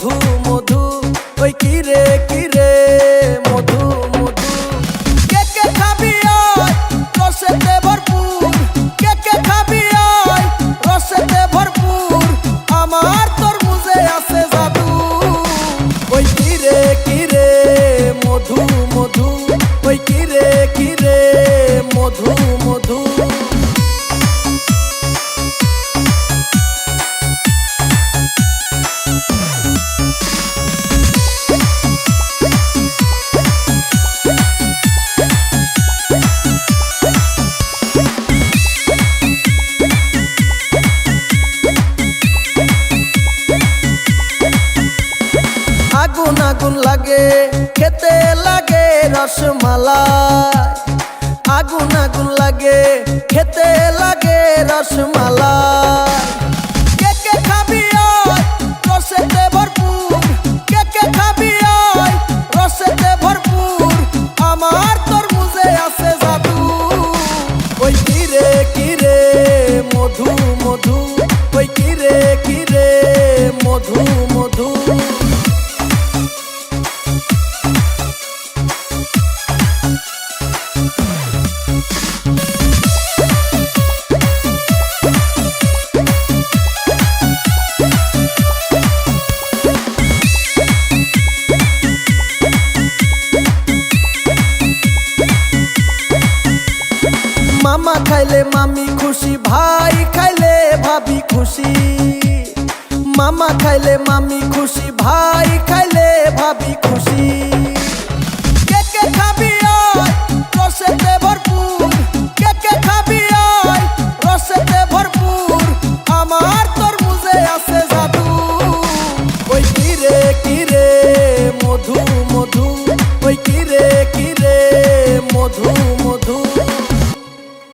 মধু মধু। ওই কিরে কিরে মধু মধু। কে কে খাবি আয়? রসেতে ভরপুর। কে কে খাবি আয়? রসেতে ভরপুর। আমার তরমুজে আছে জাদু। ওই কিরে কিরে মধু মধু। ওই কিরে কিরে মধু মধু। আগুন আগুন লাগে, খেতে লাগে রসমালাই। আগুন আগুন লাগে, খেতে লাগে রসমালাই। কে কে খাবি কে কে খাবি আছে মধু মধু। মামা খাইলে মামি খুশি, ভাই খাইলে ভাবি খুশি। মামা খাইলে মামি খুশি, ভাই খাইলে ভাবি খুশি। মধু